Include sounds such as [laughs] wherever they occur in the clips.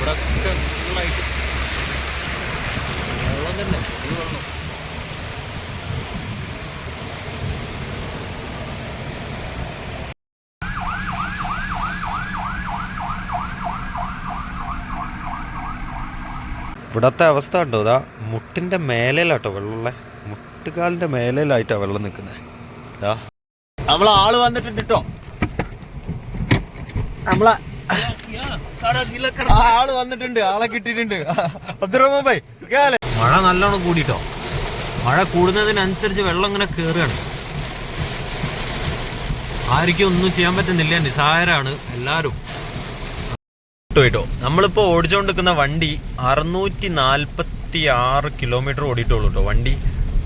ഇവിടെ ഒക്കെ ഫുള്ളായിട്ട് വെള്ളം തന്നെ ഈ വെള്ളം. ഇവിടത്തെ അവസ്ഥ ഉണ്ടോ ഇതാ മുട്ടിന്റെ മേലേലാട്ടോ വെള്ളമുള്ള. മുട്ടുകാലിന്റെ മേലേലായിട്ടാ വെള്ളം നിൽക്കുന്നത് നമ്മളെ ആൾ വന്നിട്ടുണ്ട് കേട്ടോ നമ്മളെ ആൾ വന്നിട്ടുണ്ട് ആളെ കിട്ടിയിട്ടുണ്ട്. അബ്ദുറഹ്മാൻ. മഴ നല്ലോണം കൂടിട്ടോ? മഴ കൂടുന്നതിനനുസരിച്ച് വെള്ളം ഇങ്ങനെ കയറുകയാണ് ആർക്കും ഒന്നും ചെയ്യാൻ പറ്റുന്നില്ല നിസ്സാരാണ് എല്ലാവരും. കേട്ടോ നമ്മളിപ്പോ ഓടിച്ചുകൊണ്ടിരിക്കുന്ന വണ്ടി അറുന്നൂറ്റി നാൽപ്പത്തി ആറ് കിലോമീറ്റർ ഓടിയിട്ടുള്ളൂ കേട്ടോ വണ്ടി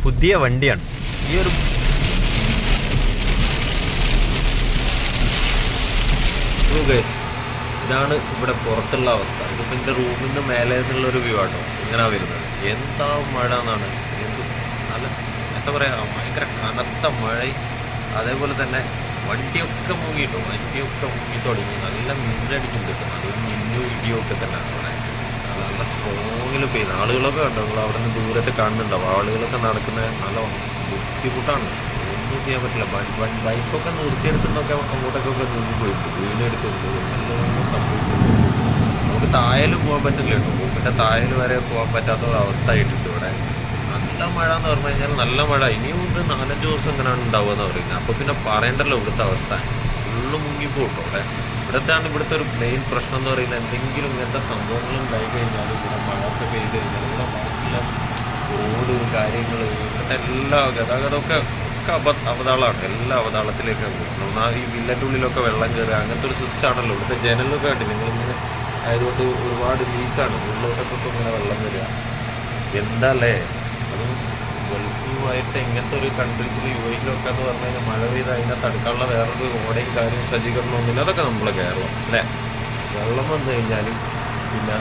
പുതിയ വണ്ടിയാണ്. ഈ ഒരു ഗൈസ് ഇതാണ് ഇവിടെ പുറത്തുള്ള അവസ്ഥ. ഇതിപ്പോൾ എന്റെ റൂമിന്റെ മേലെ നിന്നുള്ള ഒരു വ്യൂ ആട്ടോ. ഇങ്ങനെ വരുന്നത്. എന്താ മഴ എന്നാണ്. എന്ത് നല്ല എന്താ പറയുക ഭയങ്കര കനത്ത മഴ അതേപോലെ തന്നെ വണ്ടിയൊക്കെ മുങ്ങിയിട്ടു വണ്ടിയൊക്കെ മുങ്ങി തുടങ്ങി. നല്ല മിന്നടിക്കും കിട്ടും. അതൊരു മിന്നു ഇടിയൊക്കെ തന്നെ അവിടെ. നല്ല സ്ട്രോങ്ങിൽ പെയ്യുന്നു. ആളുകളൊക്കെ നിങ്ങൾ അവിടെ നിന്ന് ദൂരത്ത് കാണുന്നുണ്ടാവും. ആളുകളൊക്കെ നടക്കുന്നത് നല്ല ബുദ്ധിമുട്ടാണ്. ചെയ്യാൻ പറ്റില്ല. ബൈക്കൊക്കെ നിർത്തിയെടുത്തുന്നൊക്കെ അങ്ങോട്ടൊക്കെ ഒക്കെ നിന്ന് പോയിട്ട് വീണെടുക്കുന്നുണ്ട് എല്ലാം സംഭവിച്ചിട്ടുണ്ട് നമുക്ക് തായൽ പോകാൻ പറ്റില്ല കേട്ടോ. റൂമിന്റെ തായൽ വരെ പോകാൻ പറ്റാത്ത ഒരു അവസ്ഥ ആയിട്ടുണ്ട് ഇവിടെ. നല്ല മഴ എന്ന് പറഞ്ഞു കഴിഞ്ഞാൽ നല്ല മഴ. ഇനിയും ഉണ്ട് നാലഞ്ച് ദിവസം ഇങ്ങനെയാണ് ഉണ്ടാവുക എന്ന് പറയുന്നത് അപ്പോൾ പിന്നെ പറയണ്ടല്ലോ ഇവിടുത്തെ അവസ്ഥ. ഫുള്ള് മുങ്ങിപ്പോട്ടോ ഇവിടെ ഇവിടുത്തെയാണ് ഇവിടുത്തെ ഒരു മെയിൻ പ്രശ്നം എന്ന് പറയുന്നത്. എന്തെങ്കിലും ഇങ്ങനത്തെ സംഭവങ്ങൾ ഉണ്ടായി കഴിഞ്ഞാൽ ഇവിടെ മഴ ഒക്കെ പെയ്ത് കഴിഞ്ഞാൽ ഇവിടെ മഴ റോഡ് കാര്യങ്ങൾ ഇവിടുത്തെ എല്ലാ ഗതാഗതമൊക്കെ ഒക്കെ അബ അവതാളമാണ് എല്ലാ അവതാളത്തിലേക്കാണ് പോകുന്നത് ഈ വില്ലന്റെ ഉള്ളിലൊക്കെ വെള്ളം കയറുക അങ്ങനത്തെ ഒരു സിസ്റ്റം ആണല്ലോ ഇവിടുത്തെ ജനലൊക്കെ കണ്ടില്ല? നിങ്ങളിങ്ങനെ ആയതുകൊണ്ട് ഒരുപാട് ലീക്കാണ് ഉള്ളിലോട്ടൊക്കെ ഇങ്ങനെ വെള്ളം വരിക. എന്താല്ലേ? അതും ഗൾഫുമായിട്ട് ഇങ്ങനത്തെ ഒരു കൺട്രീസിൽ യു എയിലൊക്കെ എന്ന് പറഞ്ഞു കഴിഞ്ഞാൽ മഴ പെയ്ത് അതിനെ തടുക്കാനുള്ള വേറൊരു ഓടയും കാര്യം സജ്ജീകരണമൊന്നുമില്ല അതൊക്കെ നമ്മളെ കേരളം അല്ലേ? വെള്ളം വന്നു കഴിഞ്ഞാൽ പിന്നെ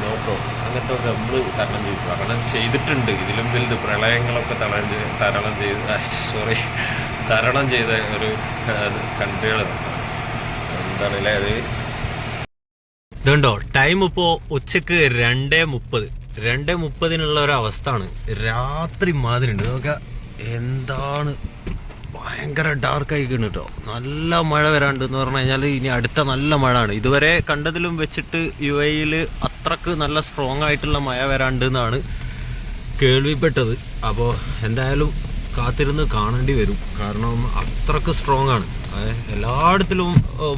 നോ പ്രോബ്ലം അങ്ങനത്തെ ഒക്കെ നമ്മൾ തരണം ചെയ്തു തരണം ചെയ്തിട്ടുണ്ട്. ഇതിലും വലുത് പ്രളയങ്ങളൊക്കെ തരണം ചെയ്ത് തരണം ചെയ്ത് സോറി തരണം ചെയ്ത ഒരു കൺട്രികൾ എന്താണ് അല്ലേ അത്? ഇതുണ്ടോ? ടൈം ഇപ്പോ ഉച്ചയ്ക്ക് രണ്ടേ മുപ്പത്. രണ്ടേ മുപ്പതിനുള്ള ഒരു അവസ്ഥയാണ് രാത്രി മാതിരി ഉണ്ട് ഇതൊക്കെ എന്താണ്? ഭയങ്കര ഡാർക്ക് ആയിക്കുന്നു കേട്ടോ നല്ല മഴ വരാണ്ട് എന്ന് പറഞ്ഞു കഴിഞ്ഞാൽ ഇനി അടുത്ത നല്ല മഴ ആണ് ഇതുവരെ കണ്ടതിലും വെച്ചിട്ട് യു എയിൽ അത്രയ്ക്ക് നല്ല സ്ട്രോങ് ആയിട്ടുള്ള മഴ വരാണ്ട് എന്നാണ് കേൾവിപ്പെട്ടത്. അപ്പോൾ എന്തായാലും കാത്തിരുന്ന് കാണേണ്ടി വരും. കാരണം അത്രയ്ക്ക് സ്ട്രോങ് ആണ്. എല്ലായിടത്തിലും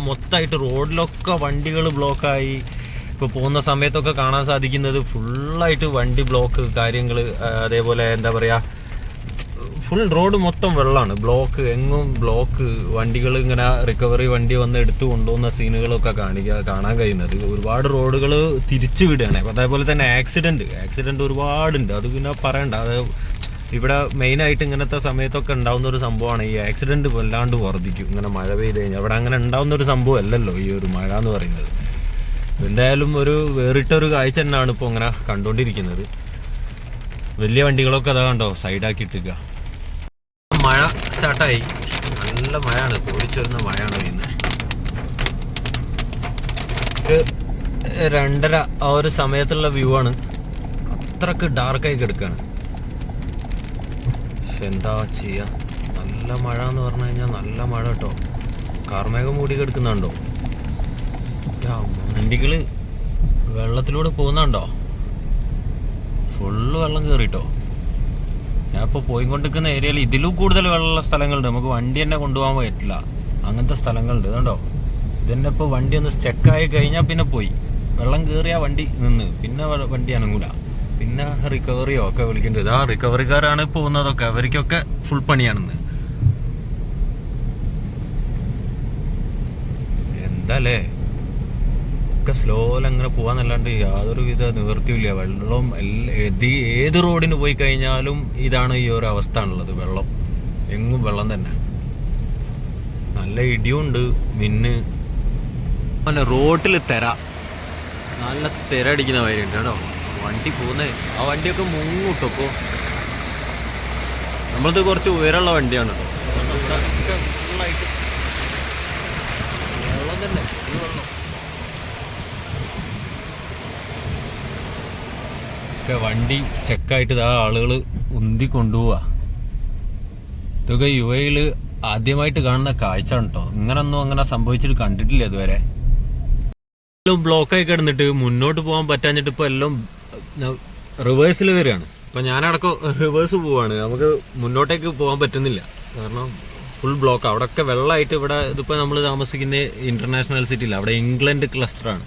മൊത്തമായിട്ട് റോഡിലൊക്കെ വണ്ടികൾ ബ്ലോക്കായി ഇപ്പോൾ പോകുന്ന സമയത്തൊക്കെ കാണാൻ സാധിക്കുന്നത് ഫുള്ളായിട്ട് വണ്ടി ബ്ലോക്ക് കാര്യങ്ങൾ അതേപോലെ എന്താ പറയുക ഫുൾ റോഡ് മൊത്തം വെള്ളമാണ് ബ്ലോക്ക് എങ്ങും ബ്ലോക്ക് വണ്ടികൾ ഇങ്ങനെ റിക്കവറി വണ്ടി വന്ന് എടുത്തു കൊണ്ടുപോകുന്ന സീനുകളൊക്കെ കാണിക്കുക കാണാൻ കഴിയുന്നത്. ഒരുപാട് റോഡുകൾ തിരിച്ചു വിടുകയാണ്. അപ്പോൾ അതേപോലെ തന്നെ ആക്സിഡന്റ് ആക്സിഡന്റ് ഒരുപാടുണ്ട്. അത് പിന്നെ പറയണ്ട. അത് ഇവിടെ മെയിനായിട്ട് ഇങ്ങനത്തെ സമയത്തൊക്കെ ഉണ്ടാകുന്ന ഒരു സംഭവമാണ് ഈ ആക്സിഡന്റ് വല്ലാണ്ട് വർദ്ധിക്കും. ഇങ്ങനെ മഴ പെയ്ത് കഴിഞ്ഞാൽ അവിടെ അങ്ങനെ ഉണ്ടാകുന്ന ഒരു സംഭവം അല്ലല്ലോ ഈ ഒരു മഴ എന്ന് പറയുന്നത്. എന്തായാലും ഒരു വേറിട്ടൊരു കാഴ്ച തന്നെയാണ് ഇപ്പോൾ ഇങ്ങനെ കണ്ടുകൊണ്ടിരിക്കുന്നത് വലിയ വണ്ടികളൊക്കെ അതാ കണ്ടോ? സൈഡാക്കിയിട്ടിരിക്കുക മഴ സ്റ്റാർട്ടായി നല്ല മഴയാണ്. കോടിച്ചൊരുന്ന മഴയാണ് പെയ്യുന്നത് ഒരു രണ്ടര ആ ഒരു സമയത്തുള്ള വ്യൂ ആണ്. അത്രയ്ക്ക് ഡാർക്കായി കിടക്കുകയാണ് പക്ഷെ എന്താ ചെയ്യ? നല്ല മഴ എന്ന് പറഞ്ഞു കഴിഞ്ഞാൽ നല്ല മഴ കേട്ടോ. കാർമേഘം മൂടി കിടക്കുന്നുണ്ടോ? വണ്ടികൾ വെള്ളത്തിലൂടെ പോകുന്നുണ്ടോ? ഫുള്ള് വെള്ളം കയറിട്ടോ ഞാൻ ഇപ്പോൾ പോയിക്കൊണ്ടിരിക്കുന്ന ഏരിയയിൽ ഇതിലും കൂടുതൽ വെള്ളമുള്ള സ്ഥലങ്ങളുണ്ട്. നമുക്ക് വണ്ടി തന്നെ കൊണ്ടുപോകാൻ പറ്റില്ല. അങ്ങനത്തെ സ്ഥലങ്ങളുണ്ട്. കണ്ടോ ഇതന്നെ ഇപ്പോൾ വണ്ടി ഒന്ന് സ്റ്റെക്കായി കഴിഞ്ഞാൽ പിന്നെ പോയി. വെള്ളം കയറിയാൽ വണ്ടി നിന്ന്. പിന്നെ വണ്ടി അനങ്ങൂല. പിന്നെ റിക്കവറിയോ ഒക്കെ വിളിക്കേണ്ടത് ആ റിക്കവറിക്കാരാണ് പോകുന്നതൊക്കെ. അവർക്കൊക്കെ ഫുൾ പണിയാണെന്ന്. എന്താല്ലേ? ഒക്കെ സ്ലോയിൽ അങ്ങനെ പോകാന്നല്ലാണ്ട് യാതൊരു വിധ നിവൃത്തിയില്ല വെള്ളം ഏത് റോഡിന് പോയി കഴിഞ്ഞാലും ഇതാണ് ഈ ഒരു അവസ്ഥ ഉള്ളത് വെള്ളം. എങ്ങും വെള്ളം തന്നെ. നല്ല ഇടിയുണ്ട് മിന്ന്. പിന്നെ റോട്ടിൽ തിര. നല്ല തിര അടിക്കുന്ന വഴിയുണ്ട് കേട്ടോ. വണ്ടി പോകുന്നേ. ആ വണ്ടിയൊക്കെ മുങ്ങൂട്ടോ ഇപ്പോൾ നമ്മളത് കുറച്ച് ഉയരമുള്ള വണ്ടിയാണ് കേട്ടോ ഫുള്ളായിട്ട് വെള്ളം തന്നെ ഈ വെള്ളം ഒക്കെ വണ്ടി സ്റ്റക്കായിട്ട് ഇതാ ആളുകൾ ഉന്തി കൊണ്ടുപോവാ ഇതൊക്കെ യു എയിൽ ആദ്യമായിട്ട് കാണുന്ന കാഴ്ച കേട്ടോ ഇങ്ങനൊന്നും അങ്ങനെ സംഭവിച്ചിട്ട് കണ്ടിട്ടില്ല ഇതുവരെ. എല്ലാം ബ്ലോക്കായി കിടന്നിട്ട് മുന്നോട്ട് പോകാൻ പറ്റാഞ്ഞിട്ട് ഇപ്പോൾ എല്ലാം റിവേഴ്സിൽ വരികയാണ്. ഇപ്പം ഞാനടക്കം റിവേഴ്സ് പോവാണ്. നമുക്ക് മുന്നോട്ടേക്ക് പോകാൻ പറ്റുന്നില്ല. കാരണം ഫുൾ ബ്ലോക്ക് അവിടെയൊക്കെ വെള്ളമായിട്ട് ഇവിടെ ഇതിപ്പോൾ നമ്മൾ താമസിക്കുന്ന ഇന്റർനാഷണൽ സിറ്റിയിൽ അവിടെ ഇംഗ്ലണ്ട് ക്ലസ്റ്ററാണ്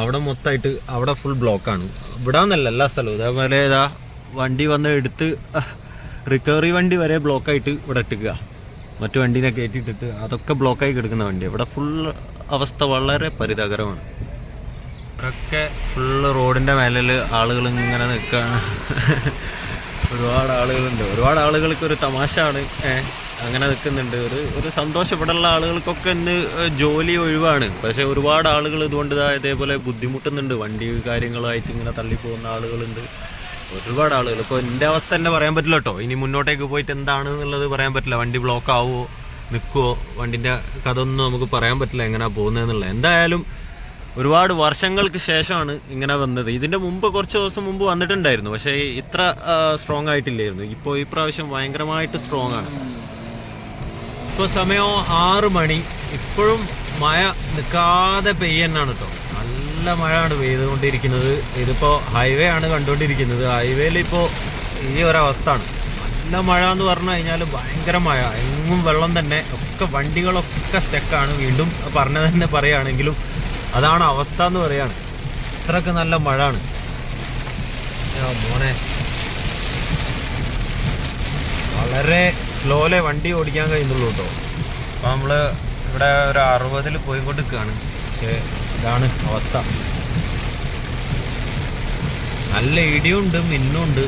അവിടെ മൊത്തമായിട്ട് അവിടെ ഫുൾ ബ്ലോക്കാണ് ഇവിടെ നിന്നല്ല എല്ലാ സ്ഥലവും. അതേപോലെ ഇതാ വണ്ടി വന്ന് എടുത്ത് റിക്കവറി വണ്ടി വരെ ബ്ലോക്കായിട്ട് ഇവിടെ ഇട്ടുക മറ്റു വണ്ടീനെ കയറ്റിയിട്ടിട്ട് അതൊക്കെ ബ്ലോക്കായി കിടക്കുന്ന വണ്ടി. ഇവിടെ ഫുൾ അവസ്ഥ വളരെ പരിതാകരമാണ് ഇവിടെയൊക്കെ ഫുള്ള് റോഡിന്റെ മേലിൽ ആളുകൾ ഇങ്ങനെ നിൽക്കുകയാണ് [laughs] ഒരുപാട് ആളുകളുണ്ട്. ഒരുപാട് ആളുകൾക്ക് ഒരു തമാശയാണ് ഏഹ് അങ്ങനെ നിൽക്കുന്നുണ്ട്. ഒരു ഒരു സന്തോഷം ഇവിടെയുള്ള ആളുകൾക്കൊക്കെ ഇന്ന് ജോലി ഒഴിവാണ്. പക്ഷേ ഒരുപാട് ആളുകൾ ഇതുകൊണ്ട് ഇതാ ഇതേപോലെ ബുദ്ധിമുട്ടുന്നുണ്ട്. വണ്ടി കാര്യങ്ങളായിട്ട് ഇങ്ങനെ തള്ളിപ്പോകുന്ന ആളുകളുണ്ട്. ഒരുപാട് ആളുകൾ. ഇപ്പോൾ എന്റെ അവസ്ഥ തന്നെ പറയാൻ പറ്റില്ല കേട്ടോ. ഇനി മുന്നോട്ടേക്ക് പോയിട്ട് എന്താണ് എന്നുള്ളത് പറയാൻ പറ്റില്ല. വണ്ടി ബ്ലോക്ക് ആവുമോ നിൽക്കുമോ വണ്ടിന്റെ കഥ ഒന്നും നമുക്ക് പറയാൻ പറ്റില്ല എങ്ങനെയാണ് പോകുന്നതെന്നുള്ളത് എന്തായാലും ഒരുപാട് വർഷങ്ങൾക്ക് ശേഷമാണ് ഇങ്ങനെ വന്നത്. ഇതിന്റെ മുമ്പ് കുറച്ച് ദിവസം മുമ്പ് വന്നിട്ടുണ്ടായിരുന്നു. പക്ഷേ ഇത്ര സ്ട്രോങ് ആയിട്ടില്ലായിരുന്നു. ഇപ്പോൾ ഈ പ്രാവശ്യം ഭയങ്കരമായിട്ട് സ്ട്രോങ് ആണ്. ഇപ്പോൾ സമയം ആറ് മണി. ഇപ്പോഴും മഴ നിൽക്കാതെ പെയ്യന്നാണ് കേട്ടോ നല്ല മഴയാണ് പെയ്തുകൊണ്ടിരിക്കുന്നത്. ഇതിപ്പോ ഹൈവേ ആണ് കണ്ടുകൊണ്ടിരിക്കുന്നത്. ഹൈവേയിൽ ഇപ്പോൾ ഈ ഒരവസ്ഥയാണ്. നല്ല മഴ എന്ന് പറഞ്ഞു കഴിഞ്ഞാൽ ഭയങ്കര മഴ. എങ്ങും വെള്ളം തന്നെ. ഒക്കെ വണ്ടികളൊക്കെ സ്റ്റക്കാണ് വീണ്ടും പറഞ്ഞത് തന്നെ പറയുകയാണെങ്കിലും അതാണ് അവസ്ഥ എന്ന് പറയാണ് ഇത്രയൊക്കെ നല്ല മഴ ആണ് മോനെ. വളരെ സ്ലോയിലെ വണ്ടി ഓടിക്കാൻ കഴിയുന്നുള്ളൂ കേട്ടോ. അപ്പോൾ നമ്മൾ ഇവിടെ ഒരു അറുപതിൽ പോയി നിൽക്കുകയാണ് പക്ഷേ ഇതാണ് അവസ്ഥ. നല്ല ഇടിയുണ്ട് മിന്നുണ്ട്.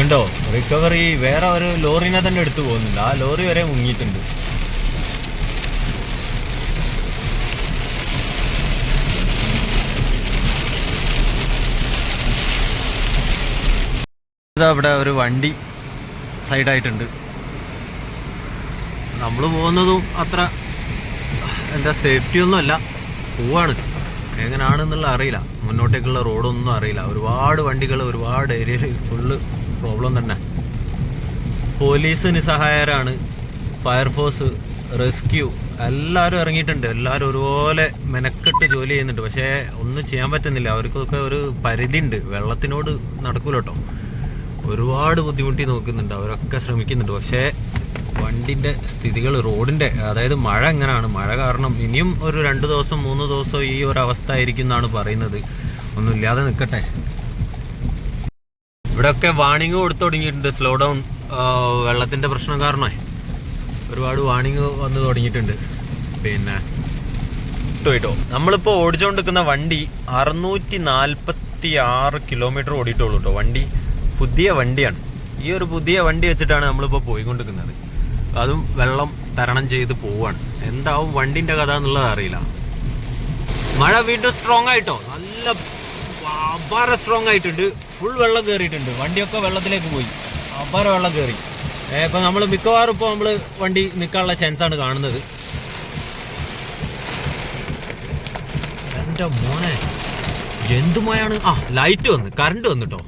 ഉണ്ടോ റിക്കവറി വേറെ ഒരു ലോറിനെ തന്നെ എടുത്തു പോകുന്നുണ്ട്. ആ ലോറി വരെ മുങ്ങിയിട്ടുണ്ട്. ഇതാ ഇവിടെ ഒരു വണ്ടി സൈഡായിട്ടുണ്ട് നമ്മൾ പോകുന്നതും അത്ര എന്താ സേഫ്റ്റി ഒന്നും അല്ല. പോവാണ്. എങ്ങനെയാണെന്നുള്ള അറിയില്ല. മുന്നോട്ടേക്കുള്ള റോഡൊന്നും അറിയില്ല. ഒരുപാട് വണ്ടികൾ ഒരുപാട് ഏരിയയിൽ ഫുള്ള് പ്രോബ്ലം തന്നെ. പോലീസ് നിസ്സഹായരാണ്. ഫയർഫോഴ്സ് റെസ്ക്യൂ എല്ലാവരും ഇറങ്ങിയിട്ടുണ്ട്. എല്ലാവരും ഒരുപോലെ മെനക്കെട്ട് ജോലി ചെയ്യുന്നുണ്ട്. പക്ഷേ ഒന്നും ചെയ്യാൻ പറ്റുന്നില്ല. അവർക്കൊക്കെ ഒരു പരിധിയുണ്ട്. വെള്ളത്തിനോട് നടക്കൂല കേട്ടോ. ഒരുപാട് ബുദ്ധിമുട്ടി നോക്കുന്നുണ്ട്. അവരൊക്കെ ശ്രമിക്കുന്നുണ്ട്. പക്ഷേ വണ്ടിന്റെ സ്ഥിതികൾ റോഡിന്റെ അതായത് മഴ എങ്ങനെയാണ് മഴ കാരണം ഇനിയും ഒരു രണ്ട് ദിവസം മൂന്ന് ദിവസം ഈ ഒരു അവസ്ഥ ആയിരിക്കും എന്നാണ് പറയുന്നത്. ഒന്നുമില്ലാതെ നിൽക്കട്ടെ. ഇവിടെയൊക്കെ വാണിംഗ് കൊടുത്തു തുടങ്ങിയിട്ടുണ്ട്. സ്ലോ ഡൗൺ വെള്ളത്തിന്റെ പ്രശ്നം കാരണമേ. ഒരുപാട് വാണിംഗ് വന്ന് തുടങ്ങിയിട്ടുണ്ട്. പിന്നെ കേട്ടോ നമ്മളിപ്പോൾ ഓടിച്ചുകൊണ്ടിരിക്കുന്ന വണ്ടി അറുന്നൂറ്റി നാൽപ്പത്തി ആറ് കിലോമീറ്റർ ഓടിയിട്ടുള്ളൂ കേട്ടോ വണ്ടി പുതിയ വണ്ടിയാണ്. ഈ ഒരു പുതിയ വണ്ടി വെച്ചിട്ടാണ് നമ്മളിപ്പോൾ പോയിക്കൊണ്ടിരിക്കുന്നത്. അതും വെള്ളം തരണം ചെയ്ത് പോവാണ്. എന്താവും വണ്ടിന്റെ കഥ എന്നുള്ളത് അറിയില്ല. മഴ വീണ്ടും സ്ട്രോങ് ആയിട്ടോ? നല്ല അപാര സ്ട്രോങ് ആയിട്ടുണ്ട്. ഫുൾ വെള്ളം കയറിയിട്ടുണ്ട് വണ്ടിയൊക്കെ വെള്ളത്തിലേക്ക് പോയി. അപാര വെള്ളം കയറി ഇപ്പം നമ്മൾ മിക്കവാറും ഇപ്പോൾ നമ്മൾ വണ്ടി നിൽക്കാനുള്ള ചാൻസ് ആണ് കാണുന്നത്. എന്റെ മോനെ എന്തുമായാണ്? ആ ലൈറ്റ് വന്ന് കറണ്ട് വന്നിട്ടോ?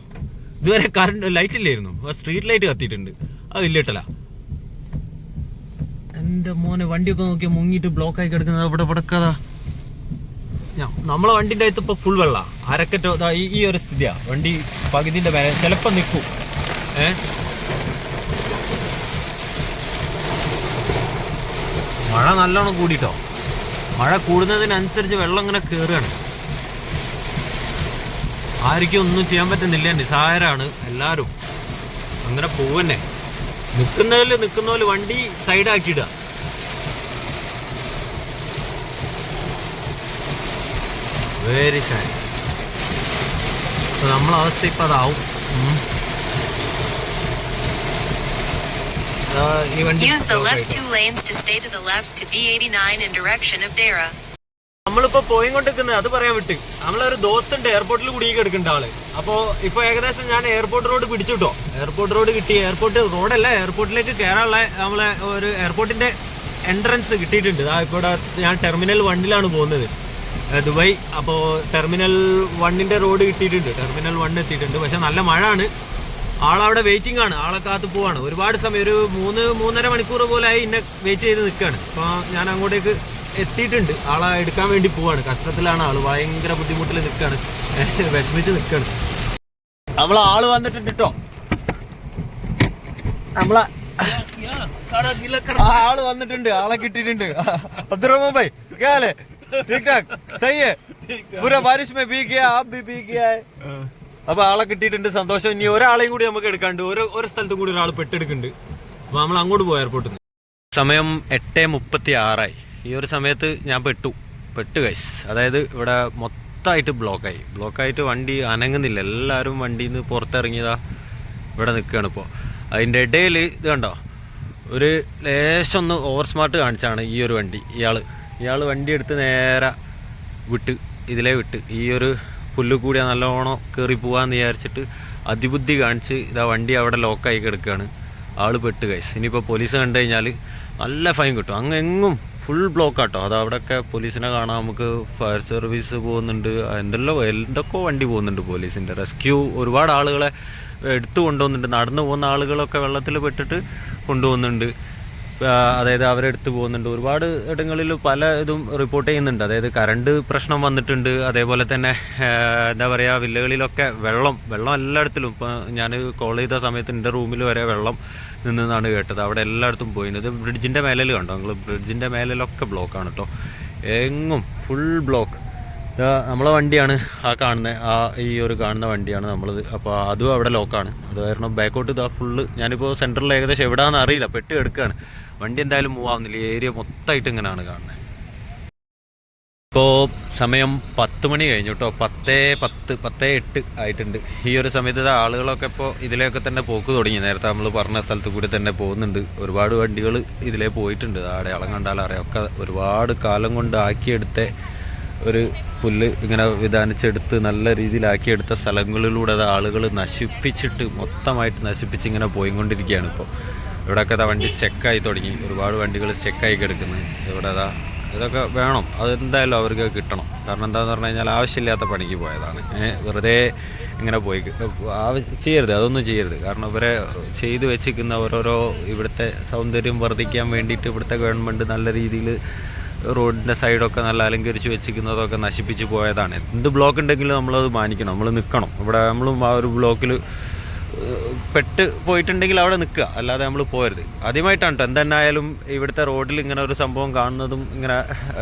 ഇതുവരെ കറണ്ട് ലൈറ്റ് ഇല്ലായിരുന്നു. സ്ട്രീറ്റ് ലൈറ്റ് കത്തിയിട്ടുണ്ട്. അത് ഇല്ലിട്ടല എന്റെ മോനെ വണ്ടിയൊക്കെ നോക്കിയാൽ മുങ്ങിട്ട് ബ്ലോക്ക് ആയി കിടക്കുന്നത്. അവിടെ പടക്കതാ നമ്മളെ വണ്ടിന്റെ അകത്ത് ഇപ്പോൾ ഫുൾ വെള്ള. അരക്കറ്റോ ഈ ഈ ഒരു സ്ഥിതിയാ. വണ്ടി പകുതിന്റെ മേലെ ചിലപ്പോൾ നിൽക്കും ഏ? മഴ നല്ലോണം കൂടിട്ടോ. മഴ കൂടുന്നതിനനുസരിച്ച് വെള്ളം ഇങ്ങനെ കയറുകയാണ് ആർക്കും ഒന്നും ചെയ്യാൻ പറ്റുന്നില്ല. നിസ്സാരാണ് എല്ലാവരും അങ്ങനെ പോവന്നെ. നിൽക്കുന്നതിൽ നിൽക്കുന്ന പോലെ വണ്ടി സൈഡാക്കിയിടുക. വെരി സാഡ് നമ്മളെ അവസ്ഥ ഇപ്പം അതാവും. ഈ വണ്ടി Use the left two lanes to stay to the left to D89 in direction of Dara. നമ്മളിപ്പോ പോയി കൊണ്ടിരിക്കുന്നത് അത് പറയാൻ വിട്ട്. നമ്മളൊരു ദോസ്തുണ്ട് എയർപോർട്ടിൽ കുടുങ്ങി എടുക്കേണ്ട ആൾ. അപ്പോ ഇപ്പൊ ഏകദേശം ഞാൻ എയർപോർട്ട് റോഡ് പിടിച്ചിട്ടോ. എയർപോർട്ട് റോഡ് കിട്ടി. എയർപോർട്ട് റോഡല്ല എയർപോർട്ടിലേക്ക് കയറാനുള്ള നമ്മളെ ഒരു എയർപോർട്ടിന്റെ എൻട്രൻസ് കിട്ടിയിട്ടുണ്ട്. ആ ഇവിടെ ഞാൻ ടെർമിനൽ വണ്ണിലാണ് പോകുന്നത്. ദുബായ്. അപ്പോൾ ടെർമിനൽ വണ്ണിന്റെ റോഡ് കിട്ടിയിട്ടുണ്ട്. ടെർമിനൽ വൺ എത്തിയിട്ടുണ്ട്. പക്ഷെ നല്ല മഴ ആണ് ആളവിടെ വെയിറ്റിംഗ് ആണ്. ആളെ കാത്ത് പോവാണ്. ഒരുപാട് സമയം ഒരു മൂന്ന് മൂന്നര മണിക്കൂർ പോലെ ആയി ഇന്നെ വെയിറ്റ് ചെയ്ത് നിൽക്കുകയാണ് അപ്പോൾ ഞാൻ അങ്ങോട്ടേക്ക് എത്തിയിട്ടുണ്ട്. ആളെ എടുക്കാൻ വേണ്ടി പോവാണ്. കഷ്ടത്തിലാണ് ആൾ. ഭയങ്കര ബുദ്ധിമുട്ടിൽ നിൽക്കാണ് [laughs] വിഷമിച്ച് നിൽക്കാണ് നമ്മളെ ആൾ വന്നിട്ടുണ്ട് കേട്ടോ നമ്മളെ ആൾ വന്നിട്ടുണ്ട്. ആളെ കിട്ടിയിട്ടുണ്ട്. [laughs] അബ്ദുറഹ്മാൻ बारिश में भीग गया भी भीग गया है അപ്പൊ ആളെ കിട്ടിയിട്ടുണ്ട്. സന്തോഷം. ഇനി ഒരാളെയും കൂടി നമുക്ക് എടുക്കാണ്ട്. ഒരു ഒരു സ്ഥലത്ത് കൂടി ഒരാൾ പെട്ടെടുക്കുന്നുണ്ട്. അപ്പൊ നമ്മൾ അങ്ങോട്ട് പോയി എയർപോർട്ടിൽ സമയം എട്ട് മുപ്പത്തി ആറായി ഈ ഒരു സമയത്ത് ഞാൻ പെട്ടു. പെട്ടു കൈസ് അതായത് ഇവിടെ മൊത്തമായിട്ട് ബ്ലോക്കായി ബ്ലോക്കായിട്ട് വണ്ടി അനങ്ങുന്നില്ല. എല്ലാവരും വണ്ടിയിൽ നിന്ന് പുറത്തിറങ്ങിയതാ ഇവിടെ നിൽക്കുകയാണ് ഇപ്പോൾ അതിന്റെ ഇടയിൽ ഇത് കണ്ടോ? ഒരു ലേശം ഒന്ന് ഓവർ സ്മാർട്ട് കാണിച്ചാണ് ഈ ഒരു വണ്ടി. ഇയാൾ ഇയാൾ വണ്ടി എടുത്ത് നേരെ വിട്ട് ഇതിലേ വിട്ട്. ഈ ഒരു പുല്ല് കൂടിയ നല്ലോണം കയറി പോകാമെന്ന് വിചാരിച്ചിട്ട് അതിബുദ്ധി കാണിച്ച് ഇതാ വണ്ടി അവിടെ ലോക്കായി കിടക്കുകയാണ്. ആൾ പെട്ട് കൈസ് ഇനിയിപ്പോൾ പോലീസ് കണ്ടു കഴിഞ്ഞാൽ നല്ല ഫൈൻ കിട്ടും. അങ്ങ് എങ്ങും ഫുൾ ബ്ലോക്ക് ആട്ടോ. അത് അവിടെയൊക്കെ പോലീസിനെ കാണാൻ നമുക്ക് ഫയർ സർവീസ് പോകുന്നുണ്ട്. എന്തെല്ലോ എന്തൊക്കെ വണ്ടി പോകുന്നുണ്ട് പോലീസിന്റെ. റെസ്ക്യൂ ഒരുപാട് ആളുകളെ എടുത്തു കൊണ്ടുപോകുന്നുണ്ട് നടന്നു പോകുന്ന ആളുകളൊക്കെ വെള്ളത്തിൽ പെട്ടിട്ട് കൊണ്ടുപോകുന്നുണ്ട് അതായത് അവരെടുത്ത് പോകുന്നുണ്ട്. ഒരുപാട് ഇടങ്ങളിൽ പല ഇതും റിപ്പോർട്ട് ചെയ്യുന്നുണ്ട്. അതായത് കറണ്ട് പ്രശ്നം വന്നിട്ടുണ്ട്. അതേപോലെ തന്നെ എന്താ പറയുക വില്ലകളിലൊക്കെ വെള്ളം വെള്ളം എല്ലായിടത്തിലും. ഇപ്പോൾ ഞാൻ കോൾ ചെയ്ത സമയത്ത് എന്റെ റൂമിൽ വരെ വെള്ളം നിന്നാണ് കേട്ടത്. അവിടെ എല്ലായിടത്തും പോയിട്ടുണ്ട് ഇത് ബ്രിഡ്ജിന്റെ മേലിൽ കണ്ടോ? നിങ്ങൾ ബ്രിഡ്ജിന്റെ മേലിലൊക്കെ ബ്ലോക്കാണ് കേട്ടോ എങ്ങും ഫുൾ ബ്ലോക്ക് നമ്മളെ വണ്ടിയാണ് ആ കാണുന്നത് ആ ഈ ഒരു കാണുന്ന വണ്ടിയാണ് നമ്മളത്. അപ്പോൾ അതും അവിടെ ലോക്കാണ് അത് കാരണം ബാക്കോട്ട് ഇതാ ഫുള്ള് ഞാനിപ്പോൾ സെന്ററിൽ ഏകദേശം എവിടെയാണെന്ന് അറിയില്ല. പെട്ടി എടുക്കുകയാണ് വണ്ടി എന്തായാലും മൂവ് ആവുന്നില്ല. ഏരിയ മൊത്തമായിട്ട് ഇങ്ങനെയാണ് കാണുന്നത് ഇപ്പോൾ സമയം പത്ത് മണി കഴിഞ്ഞു കേട്ടോ പത്തേ പത്ത് പത്തേ എട്ട് ആയിട്ടുണ്ട്. ഈ ഒരു സമയത്ത് ആളുകളൊക്കെ ഇപ്പോൾ ഇതിലേക്ക് തന്നെ പോക്ക് തുടങ്ങി. നേരത്തെ നമ്മൾ പറഞ്ഞ സ്ഥലത്ത് കൂടി തന്നെ പോകുന്നുണ്ട്. ഒരുപാട് വണ്ടികൾ ഇതിലേ പോയിട്ടുണ്ട്. അടയാളം കണ്ടാൽ അറിയാം. ഒക്കെ ഒരുപാട് കാലം കൊണ്ട് ആക്കിയെടുത്ത ഒരു പുല്ല് ഇങ്ങനെ വിധാനിച്ചെടുത്ത് നല്ല രീതിയിലാക്കിയെടുത്ത സ്ഥലങ്ങളിലൂടെ അത് ആളുകൾ നശിപ്പിച്ചിട്ട് മൊത്തമായിട്ട് നശിപ്പിച്ച് ഇങ്ങനെ പോയിക്കൊണ്ടിരിക്കുകയാണ് ഇപ്പോൾ ഇവിടെയൊക്കെ അതാ വണ്ടി സ്റ്റെക്കായി തുടങ്ങി. ഒരുപാട് വണ്ടികൾ സ്റ്റെക്കായി കിടക്കുന്നത് ഇവിടെ അതാ ഇതൊക്കെ വേണം. അതെന്തായാലും അവർക്ക് കിട്ടണം. കാരണം എന്താണെന്ന് പറഞ്ഞു കഴിഞ്ഞാൽ ആവശ്യമില്ലാത്ത പണിക്ക് പോയതാണ്. വെറുതെ ഇങ്ങനെ പോയി ചെയ്യരുത്. അതൊന്നും ചെയ്യരുത്. കാരണം ഇവരെ ചെയ്തു വെച്ചിരിക്കുന്ന ഓരോരോ ഇവിടുത്തെ സൗന്ദര്യം വർദ്ധിക്കാൻ വേണ്ടിയിട്ട് ഇവിടുത്തെ ഗവൺമെന്റ് നല്ല രീതിയിൽ റോഡിന്റെ സൈഡൊക്കെ നല്ല അലങ്കരിച്ച് വെച്ചിരിക്കുന്നതൊക്കെ നശിപ്പിച്ച് പോയതാണ്. എന്ത് ബ്ലോക്ക് ഉണ്ടെങ്കിലും നമ്മളത് മാനിക്കണം. നമ്മൾ നിൽക്കണം ഇവിടെ നമ്മളും ആ ഒരു ബ്ലോക്കിൽ പെട്ട് പോയിട്ടുണ്ടെങ്കിൽ അവിടെ നിൽക്കുക. അല്ലാതെ നമ്മൾ പോരുത് ആദ്യമായിട്ടാണ് കേട്ടോ എന്തെന്നായാലും ഇവിടുത്തെ റോഡിൽ ഇങ്ങനെ ഒരു സംഭവം കാണുന്നതും ഇങ്ങനെ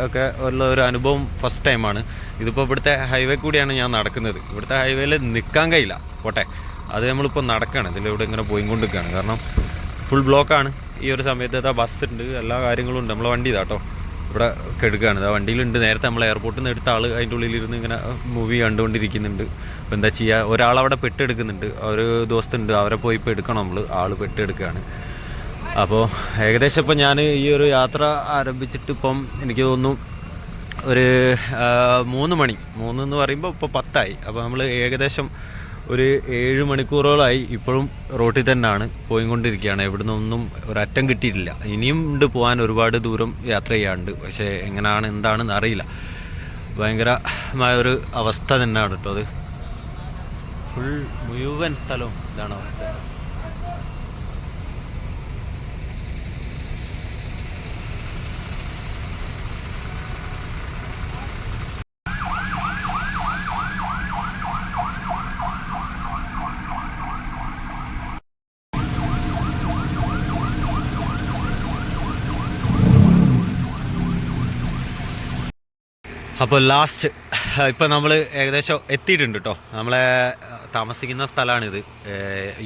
ഒക്കെ ഉള്ള ഒരു അനുഭവം ഫസ്റ്റ് ടൈമാണ് ഇതിപ്പോൾ ഇവിടുത്തെ ഹൈവേ കൂടിയാണ് ഞാൻ നടക്കുന്നത്. ഇവിടുത്തെ ഹൈവേയിൽ നിൽക്കാൻ കഴിയില്ല. പോട്ടെ. അത് നമ്മളിപ്പോൾ നടക്കുകയാണ് ഇതിലൂടെ ഇങ്ങനെ പോയിക്കൊണ്ടിരിക്കുകയാണ്. കാരണം ഫുൾ ബ്ലോക്കാണ് ഈ ഒരു സമയത്ത് ബസ് ഉണ്ട്. എല്ലാ കാര്യങ്ങളും ഉണ്ട്. നമ്മളെ വണ്ടി ഇതാട്ടോ ഇവിടെ കെടുക്കുകയാണ് ആ വണ്ടിയിലുണ്ട്. നേരത്തെ നമ്മൾ എയർപോർട്ടിൽ നിന്ന് എടുത്ത ആൾ അതിന്റെ ഉള്ളിലിരുന്ന് ഇങ്ങനെ മൂവി കണ്ടുകൊണ്ടിരിക്കുന്നുണ്ട്. അപ്പോൾ എന്താ ചെയ്യുക ഒരാളവിടെ പെട്ടെടുക്കുന്നുണ്ട്. ഒരു ദോസ്തുണ്ട്. അവരെ പോയി ഇപ്പോൾ എടുക്കണം നമ്മൾ ആൾ പെട്ടെടുക്കുകയാണ്. അപ്പോൾ ഏകദേശം ഇപ്പോൾ ഞാൻ ഈ ഒരു യാത്ര ആരംഭിച്ചിട്ട് ഇപ്പം എനിക്ക് തോന്നുന്നു ഒരു മൂന്ന് മണി. മൂന്ന് എന്ന് പറയുമ്പോൾ ഇപ്പോൾ പത്തായി. അപ്പോൾ നമ്മൾ ഏകദേശം ഒരു ഏഴ് മണിക്കൂറോളമായി ഇപ്പോഴും റോട്ടിൽ തന്നെയാണ് പോയിക്കൊണ്ടിരിക്കുകയാണ്. എവിടുന്ന് ഒന്നും ഒരറ്റം കിട്ടിയിട്ടില്ല. ഇനിയും ഉണ്ട് പോകാൻ ഒരുപാട് ദൂരം യാത്ര ചെയ്യാറുണ്ട് പക്ഷേ എങ്ങനെയാണ് എന്താണെന്ന് അറിയില്ല. ഭയങ്കരമായ ഒരു അവസ്ഥ തന്നെയാണ് കേട്ടോ അത്. ഫുൾ മുഴുവൻ സ്ഥലവും ഇതാണ് അവസ്ഥ. അപ്പോൾ ലാസ്റ്റ് ഇപ്പോൾ നമ്മൾ ഏകദേശം എത്തിയിട്ടുണ്ട് കേട്ടോ നമ്മളെ താമസിക്കുന്ന സ്ഥലമാണിത്.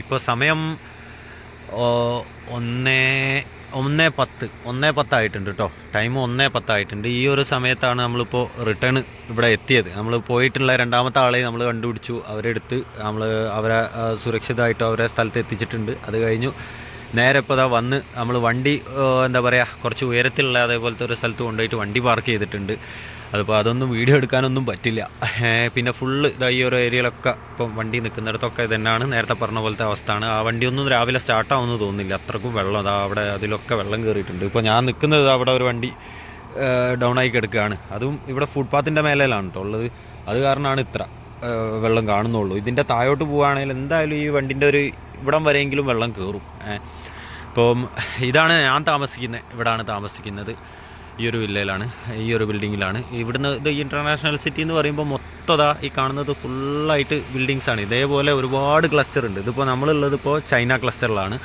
ഇപ്പോൾ സമയം ഒന്നേ ഒന്നേ പത്ത് ഒന്നേ പത്തായിട്ടുണ്ട് കേട്ടോ ടൈം ഒന്നേ പത്തായിട്ടുണ്ട്. ഈ ഒരു സമയത്താണ് നമ്മളിപ്പോൾ റിട്ടേൺ ഇവിടെ എത്തിയത്. നമ്മൾ പോയിട്ടുള്ള രണ്ടാമത്തെ ആളെ നമ്മൾ കണ്ടുപിടിച്ചു. അവരെടുത്ത് നമ്മൾ അവരെ സുരക്ഷിതമായിട്ട് അവരെ സ്ഥലത്ത് എത്തിച്ചിട്ടുണ്ട്. അത് കഴിഞ്ഞു നേരെ ഇപ്പോൾ ഇതാ വന്ന് നമ്മൾ വണ്ടി എന്താ പറയുക കുറച്ച് ഉയരത്തിലുള്ള അതേപോലത്തെ ഒരു സ്ഥലത്ത് കൊണ്ടുപോയിട്ട് വണ്ടി പാർക്ക് ചെയ്തിട്ടുണ്ട്. അതിപ്പോൾ അതൊന്നും വീഡിയോ എടുക്കാനൊന്നും പറ്റില്ല. പിന്നെ ഫുള്ള് ഇതാ ഈ ഒരു ഏരിയയിലൊക്കെ ഇപ്പം വണ്ടി നിൽക്കുന്നിടത്തൊക്കെ ഇതന്നെയാണ് നേരത്തെ പറഞ്ഞ പോലത്തെ അവസ്ഥയാണ് ആ വണ്ടിയൊന്നും രാവിലെ സ്റ്റാർട്ടാവുമെന്ന് തോന്നുന്നില്ല. അത്രക്കും വെള്ളം അതാ അവിടെ അതിലൊക്കെ വെള്ളം കയറിയിട്ടുണ്ട് ഇപ്പോൾ ഞാൻ നിൽക്കുന്നത് അവിടെ ഒരു വണ്ടി ഡൗൺ ആയി കിടക്കുകയാണ്. അതും ഇവിടെ ഫുട്പാത്തിന്റെ മേലേലാണ് കേട്ടോ ഉള്ളത്. അത് കാരണമാണ് ഇത്ര വെള്ളം കാണുന്നുള്ളൂ. ഇതിന്റെ താഴോട്ട് പോവുകയാണെങ്കിൽ എന്തായാലും ഈ വണ്ടിന്റെ ഒരു ഇവിടം വരെയെങ്കിലും വെള്ളം കയറും ഇപ്പം ഇതാണ് ഞാൻ താമസിക്കുന്നത് ഇവിടാണ് താമസിക്കുന്നത്. ഈ ഒരു വില്ലയിലാണ് ഈ ഒരു ബിൽഡിങ്ങിലാണ് ഇവിടുന്ന് ഇത് ഇന്റർനാഷണൽ സിറ്റി എന്ന് പറയുമ്പോൾ മൊത്തത ഈ കാണുന്നത് ഫുള്ളായിട്ട് ആണ്. ഇതേപോലെ ഒരുപാട് ക്ലസ്റ്റർ ഉണ്ട്. ഇതിപ്പോൾ നമ്മളുള്ളത് ഇപ്പോൾ ചൈന ക്ലസ്റ്ററിലാണ്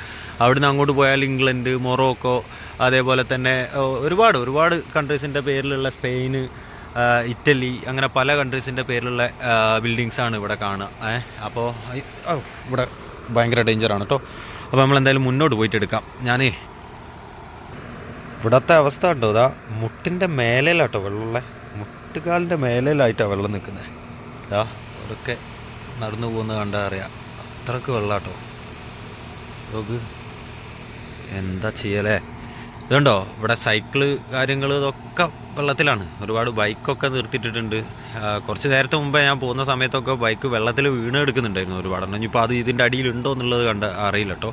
അവിടുന്ന് അങ്ങോട്ട് പോയാൽ ഇംഗ്ലണ്ട് മൊറോക്കോ അതേപോലെ തന്നെ ഒരുപാട് ഒരുപാട് കൺട്രീസിന്റെ പേരിലുള്ള സ്പെയിന് ഇറ്റലി അങ്ങനെ പല കൺട്രീസിന്റെ പേരിലുള്ള ബിൽഡിങ്സ് ആണ് ഇവിടെ കാണുക. അപ്പോൾ ഇവിടെ ഭയങ്കര ഡേഞ്ചറാണ് കേട്ടോ അപ്പോൾ നമ്മൾ എന്തായാലും മുന്നോട്ട് പോയിട്ട് എടുക്കാം ഞാനേ ഇവിടത്തെ അവസ്ഥ ഉണ്ടോ ഇതാ മുട്ടിന്റെ മേലയിലാട്ടോ വെള്ളമുള്ള. മുട്ടുകാലിന്റെ മേലയിലായിട്ടാണ് വെള്ളം നിൽക്കുന്നത് ഇതാ അതൊക്കെ നടന്നു പോകുന്നത് കണ്ടാൽ അറിയാം. അത്രയ്ക്ക് വെള്ളാട്ടോ. നോക്ക്. എന്താ ചെയ്യലേ? ഇതുണ്ടോ? ഇവിടെ സൈക്കിൾ കാര്യങ്ങൾ ഇതൊക്കെ വെള്ളത്തിലാണ്. ഒരുപാട് ബൈക്കൊക്കെ നിർത്തിയിട്ടിട്ടുണ്ട്. കുറച്ച് നേരത്തെ മുമ്പേ ഞാൻ പോകുന്ന സമയത്തൊക്കെ ബൈക്ക് വെള്ളത്തിൽ വീണ് എടുക്കുന്നുണ്ടായിരുന്നു ഒരുപാട് ഇനിയിപ്പോൾ അത് ഇതിന്റെ അടിയിലുണ്ടോ എന്നുള്ളത് കണ്ട് അറിയില്ല കേട്ടോ.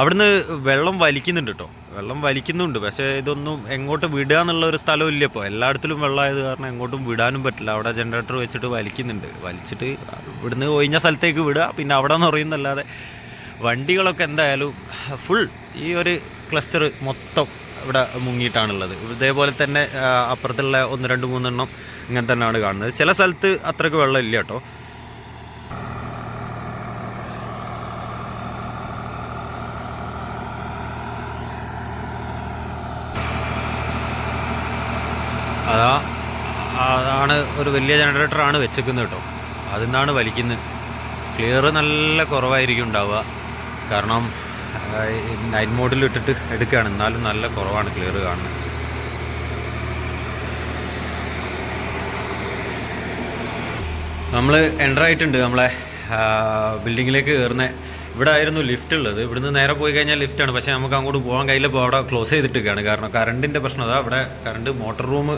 അവിടുന്ന് വെള്ളം വലിക്കുന്നുണ്ട് കേട്ടോ. വെള്ളം വലിക്കുന്നുണ്ട്. പക്ഷേ ഇതൊന്നും എങ്ങോട്ട് വിടുക എന്നുള്ള ഒരു സ്ഥലം ഇല്ല ഇപ്പോൾ എല്ലായിടത്തിലും വെള്ളമായത് കാരണം എങ്ങോട്ടും വിടാനും പറ്റില്ല. അവിടെ ജനറേറ്റർ വെച്ചിട്ട് വലിക്കുന്നുണ്ട്. വലിച്ചിട്ട് ഇവിടുന്ന് ഒഴിഞ്ഞ സ്ഥലത്തേക്ക് വിടുക. പിന്നെ അവിടെ നിന്ന് അറിയുന്നല്ലാതെ വണ്ടികളൊക്കെ എന്തായാലും ഫുൾ ഈ ഒരു ക്ലസ്റ്റർ മൊത്തം ഇവിടെ മുങ്ങിയിട്ടാണുള്ളത്. ഇതേപോലെ തന്നെ അപ്പുറത്തുള്ള ഒന്ന് രണ്ട് മൂന്നെണ്ണം ഇങ്ങനെ തന്നെയാണ് കാണുന്നത്. ചില സ്ഥലത്ത് അത്രയ്ക്ക് വെള്ളം ഇല്ല കേട്ടോ. അതാ അതാണ് ഒരു വലിയ ജനറേറ്ററാണ് വെച്ചേക്കുന്നത് കേട്ടോ. അതിൽ നിന്നാണ് വലിക്കുന്നത് ക്ലിയർ നല്ല കുറവായിരിക്കും ഉണ്ടാവുക. കാരണം നൈറ്റ് മോഡിൽ ഇട്ടിട്ട് എടുക്കുകയാണ് എന്നാലും നല്ല കുറവാണ് ക്ലിയർ കാണുന്നത് നമ്മൾ എന്റർ ആയിട്ടുണ്ട് നമ്മളെ ബിൽഡിങ്ങിലേക്ക് കയറുന്ന ഇവിടെ ആയിരുന്നു ലിഫ്റ്റ് ഉള്ളത്. ഇവിടുന്ന് നേരെ പോയി കഴിഞ്ഞാൽ ലിഫ്റ്റാണ് പക്ഷേ നമുക്ക് അങ്ങോട്ട് പോകാൻ കഴിയില്ല. പോകാം അവിടെ ക്ലോസ് ചെയ്തിട്ടൊക്കെയാണ് കാരണം കറണ്ടിന്റെ പ്രശ്നം. അതാ അവിടെ കറണ്ട് മോട്ടർ റൂം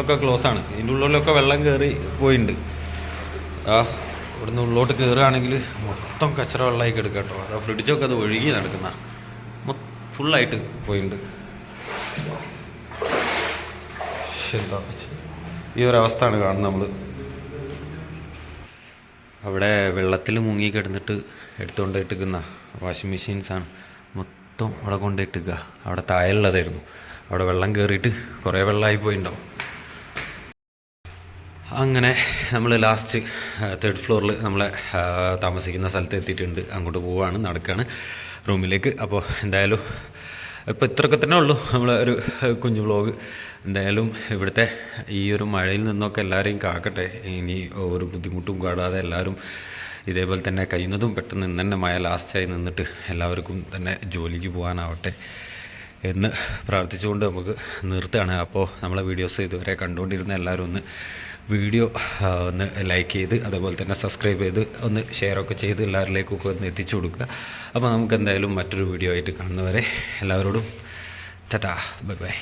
ഒക്കെ ക്ലോസ് ആണ്. ഇതിന്റെ ഉള്ളിലൊക്കെ വെള്ളം കയറി പോയിട്ടുണ്ട് ആ ഇവിടുന്ന് ഉള്ളോട്ട് കയറുകയാണെങ്കിൽ മൊത്തം കച്ചറ വെള്ളമായി കിടക്കുക കേട്ടോ അതാ ഫ്രിഡ്ജൊക്കെ അത് ഒഴുകി നടക്കുന്ന. ഫുള്ളായിട്ട് പോയിട്ടുണ്ട് എന്താ ഈ ഒരു അവസ്ഥയാണ് കാണുന്നത് നമ്മൾ അവിടെ വെള്ളത്തിൽ മുങ്ങി കിടന്നിട്ട് എടുത്തുകൊണ്ടിട്ടിരിക്കുന്ന വാഷിംഗ് മെഷീൻസാണ് മൊത്തം അവിടെ കൊണ്ടിട്ടിരിക്കുക അവിടെ താഴെയുള്ളതായിരുന്നു. അവിടെ വെള്ളം കയറിയിട്ട് കുറേ വെള്ളമായി പോയിണ്ടാവും. അങ്ങനെ നമ്മൾ ലാസ്റ്റ് തേർഡ് ഫ്ലോറിൽ നമ്മളെ താമസിക്കുന്ന സ്ഥലത്ത് എത്തിയിട്ടുണ്ട്. അങ്ങോട്ട് പോവുകയാണ് നടക്കുകയാണ് റൂമിലേക്ക്. അപ്പോൾ എന്തായാലും ഇപ്പോൾ ഇത്രയൊക്കെ തന്നെ ഉള്ളൂ. നമ്മൾ ഒരു കുഞ്ഞു വ്ളോഗ് എന്തായാലും ഇവിടുത്തെ ഈ ഒരു മഴയിൽ നിന്നൊക്കെ എല്ലാവരെയും കാക്കട്ടെ. ഇനി ഒരു ബുദ്ധിമുട്ടും കാടാതെ എല്ലാവരും ഇതേപോലെ തന്നെ കഴിയുന്നതും പെട്ടെന്ന് ഇന്ന് തന്നെ മഴ ലാസ്റ്റായി നിന്നിട്ട് എല്ലാവർക്കും തന്നെ ജോലിക്ക് പോകാനാവട്ടെ എന്ന് പ്രാർത്ഥിച്ചുകൊണ്ട് നമുക്ക് നിർത്തുകയാണ്. അപ്പോൾ നമ്മളെ വീഡിയോസ് ഇതുവരെ കണ്ടുകൊണ്ടിരുന്ന എല്ലാവരും ഒന്ന് വീഡിയോ ഒന്ന് ലൈക്ക് ചെയ്ത് അതേപോലെ തന്നെ സബ്സ്ക്രൈബ് ചെയ്ത് ഒന്ന് ഷെയറൊക്കെ ചെയ്ത് എല്ലാവരിലേക്കൊക്കെ ഒന്ന് എത്തിച്ചു കൊടുക്കുക. അപ്പോൾ നമുക്ക് എന്തായാലും മറ്റൊരു വീഡിയോ ആയിട്ട് കാണുന്നവരെ എല്ലാവരോടും ടാറ്റാ ബൈ ബൈ